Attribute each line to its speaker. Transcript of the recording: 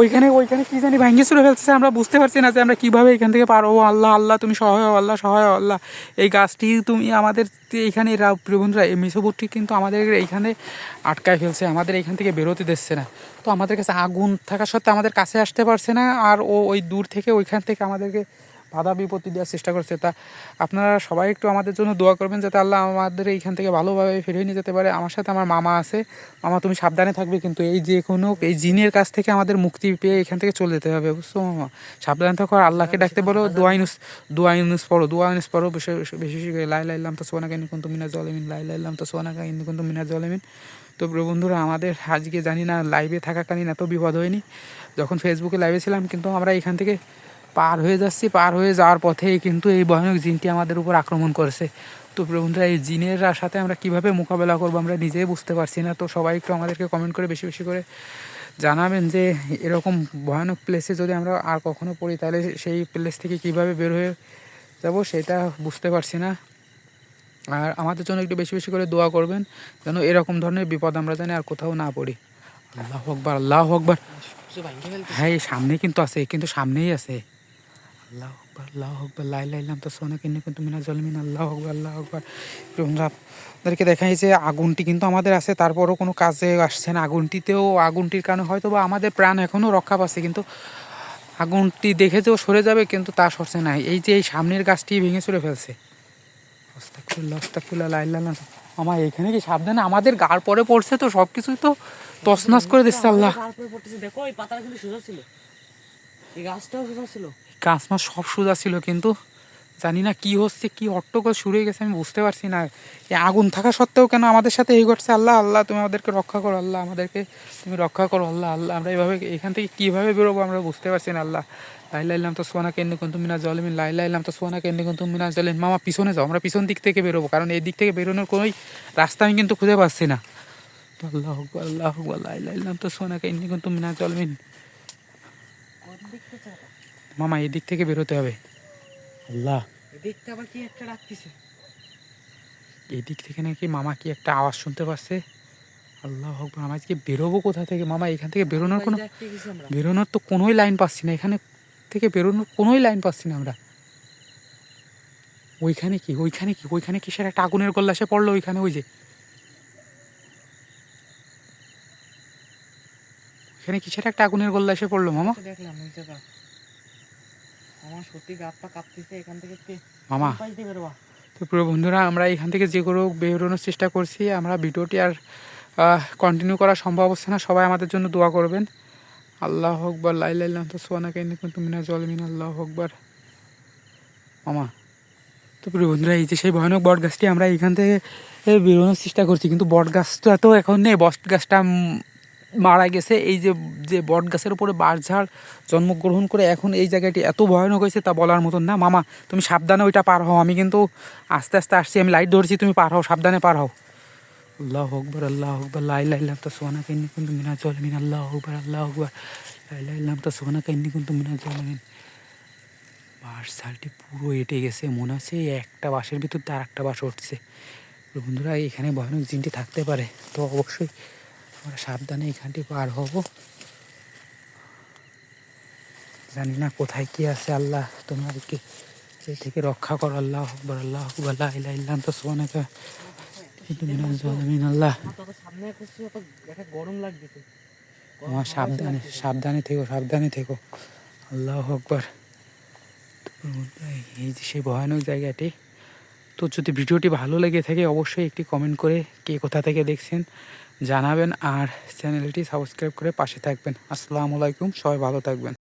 Speaker 1: ওইখানে ওইখানে কি জানি ভাঙ্গে চুরে ফেলতেছে। আমরা বুঝতে পারছি না যে আমরা কীভাবে এখান থেকে পারব আল্লাহ আল্লাহ, তুমি সহায় আল্লাহ সহায় আল্লাহ। এই গাছটি তুমি আমাদের এইখানে বন্ধুরা এই মিশোপুরটি কিন্তু আমাদের এইখানে আটকায় ফেলছে। আমাদের এইখান থেকে বেরোতে দিচ্ছে না তো আমাদের কাছে আগুন থাকা সত্ত্বেও আমাদের কাছে আসতে পারছে না। আর ও, ওই দূর থেকে ওইখান থেকে আমাদেরকে বাধা বিপত্তি দেওয়ার চেষ্টা করছে তা আপনারা সবাই একটু আমাদের জন্য দোয়া করবেন যাতে আল্লাহ আমাদের এইখান থেকে ভালোভাবে ফিরিয়ে নিয়ে যেতে পারে। আমার সাথে আমার মামা আছে। মামা তুমি সাবধানে থাকবে কিন্তু এই যে কোনো এই জিনের কাছ থেকে আমাদের মুক্তি পেয়ে এখান থেকে চলে যেতে হবে বুঝছ মামা? সাবধানে থাকো আর আল্লাহকে ডাকতে বলো দোয়া ইনুস দোয়া ইনুস পড়ো দোয়া ইনুস পড়ো। বেশি বেশি করে লাই লাইলাম তো সোনাকা ইনি কিন্তু মিনা জলেমিন লাই লাইলাম তো সোনাকা ইনি কিন্তু মিনা জলেমিন তো বন্ধুরা আমাদের আজকে জানি না লাইভে থাকাকালীন এত বিপদ হয়নি। যখন ফেসবুকে লাইভে ছিলাম কিন্তু আমরা এখান থেকে পার হয়ে যাচ্ছি পার হয়ে যাওয়ার পথেই কিন্তু এই ভয়ানক জিনটি আমাদের উপর আক্রমণ করেছে। তো বন্ধুরা এই জিনের সাথে আমরা কীভাবে মোকাবেলা করব আমরা নিজেই বুঝতে পারছি না। তো সবাই একটু আমাদেরকে কমেন্ট করে বেশি বেশি করে জানাবেন যে এরকম ভয়ানক প্লেসে যদি আমরা আর কখনো পড়ি তাহলে সেই প্লেস থেকে কীভাবে বের হয়ে যাব সেটা বুঝতে পারছি না। আর আমাদের জন্য একটু বেশি বেশি করে দোয়া করবেন যেন এরকম ধরনের বিপদ আমরা জানি আর কোথাও না পড়ি। আল্লাহ আকবার আল্লাহ আকবার। হ্যাঁ সামনে কিন্তু আছে কিন্তু সামনেই আছে। আল্লাহ আকবার আল্লাহ আকবার লাই লাইলাম তো সোনা কিনে কিন্তু মিনা জলমিন আল্লাহ আকবার আল্লাহ আকবার। আপনাদেরকে দেখাই যে আগুনটি কিন্তু আমাদের আছে তারপরও কোনো কাজে আসছে না। আগুনটিতেও আগুনটির কারণে হয়তো বা আমাদের প্রাণ এখনও রক্ষা পাচ্ছে কিন্তু আগুনটি দেখে যেও সরে যাবে কিন্তু তা সরছে না। এই যে এই সামনের গাছটি ভেঙে চলে ফেলছে। অস্তাকুল্লা অস্তাকুল্লা আমার এখানে কি সাবধানে? আমাদের গাড় পরে পড়ছে তো সব কিছুই তো তছনছ করে দিচ্ছে আল্লাহ।
Speaker 2: দেখো এই পাতাটা কিন্তু সোজা ছিল। এই গাছটাও সোজা ছিল।
Speaker 1: গাছ মাছ সব সোজা ছিল কিন্তু জানি না কি হচ্ছে কি হট্টগোল শুরু হয়ে গেছে আমি বুঝতে পারছি না। আগুন থাকা সত্ত্বেও কেন আমাদের সাথে এই ঘটছে? আল্লাহ আল্লাহ তুমি আমাদেরকে রক্ষা করো আল্লাহ আমাদেরকে তুমি রক্ষা করো আল্লাহ আল্লাহ। আমরা এইভাবে এখান থেকে কীভাবে বেরোবো আমরা বুঝতে পারছি না আল্লাহ। লাইলা ইলাম তো সোনা কেন্দ্র কিন্তু মিনা জলমিন লাইলা ইলাম তো সোনা কেন্দ্র কিন্তু মিনা জলেন মামা পিছনে যাও আমরা পিছন দিক থেকে বেরোবো কারণ এই দিক থেকে বেরোনোর কোনোই রাস্তা আমি কিন্তু খুঁজে পাচ্ছি না। তো আল্লাহ আল্লাহ আকবার, লাইলা ইলাম তো সোনা কেন্দ্র কিন্তু মিনা জলমিন
Speaker 2: কোন
Speaker 1: মামা এদিক থেকে বেরোতে হবে। আল্লাহ।
Speaker 2: দেখতে আবার কি একটা ডাকতেছে
Speaker 1: এই দিক থেকে নাকি মামা কি একটা আওয়াজ শুনতে পাচ্ছে? আল্লাহ আকবার আমরা আজকে বেরোবো কোথা থেকে? মামা এখান থেকে বেরোনোর কোনো বেরোনোর তো কোনোই লাইন পাচ্ছি না। এখানে থেকে বেরোনোর কোনোই লাইন পাচ্ছি না আমরা। ওইখানে কি? ওইখানে কি? ওইখানে কিসের একটা আগুনের গোল্লা এসে পড়ল ওইখানে ওই যে? ওইখানে কিসের একটা আগুনের গোল্লা এসে পড়ল মামা?
Speaker 2: দেখলাম ওই জায়গা আমার সত্যি গাত কাঁপতেছে এখান থেকে
Speaker 1: মামা। তো প্রিয় বন্ধুরা আমরা এখান থেকে যে কোনো বেরোনোর চেষ্টা করছি। আমরা ভিডিওটি আর কন্টিনিউ করা সম্ভব হচ্ছে না। সবাই আমাদের জন্য দোয়া করবেন। আল্লাহ আকবর লাইলাম তো সোয়ানা কেন কিন্তু মিনা জলমিন আল্লাহ আকবর। মামা তো প্রিয় বন্ধুরা এই যে সেই ভয়ানক বট গাছটি আমরা এখান থেকে বেরোনোর চেষ্টা করছি কিন্তু বট গাছ তো এত এখন নেই। বট গাছটা মারা গেছে, এই যে যে বট গাছের উপরে বাঁশঝাড় জন্মগ্রহণ করে এখন এই জায়গাটি এত ভয়ানক হয়েছে তা বলার মতন না। মামা, তুমি সাবধানে ওইটা পার হও, আমি কিন্তু আস্তে আস্তে আসছি, আমি লাইট ধরছি, তুমি পার হও, সাবধানে পার হও। আল্লাহ আকবর আল্লাহ আকবর, লাই লাইলাম তো সোনা কাইনি কিন্তু মিনা জল মিন আল্লাহ আকবর আল্লাহ আকবর, লাই লাইলাম তো সোনা কাইনি কিন্তু মিনা জল মিন বাঁশ ঝালটি পুরো এঁটে গেছে, মনে হচ্ছে একটা বাঁশের ভিতর তার একটা বাঁশ উঠছে। বন্ধুরা, এখানে ভয়ানক জিনটি থাকতে পারে, তো অবশ্যই আমরা সাবধানে এখানটি পার হব। জানি না কোথায় কি আছে আল্লাহ তোমাদেরকে এ থেকে রক্ষা করো। আল্লাহ আকবর আল্লাহ আকবর লা ইলাহা ইল্লা আল্লাহ
Speaker 2: তো গরম লাগতেছে।
Speaker 1: আমার সাবধানে সাবধানে থেকো সাবধানে থেকো। আল্লাহ আকবর। এই যে সেই ভয়ানক জায়গাটি। তো যদি ভিডিওটি ভালো লেগে থাকে অবশ্যই একটি কমেন্ট করে কে কোথা থেকে দেখছেন জানাবেন আর চ্যানেলটি সাবস্ক্রাইব করে পাশে থাকবেন। আসসালামু আলাইকুম সবাই ভালো থাকবেন।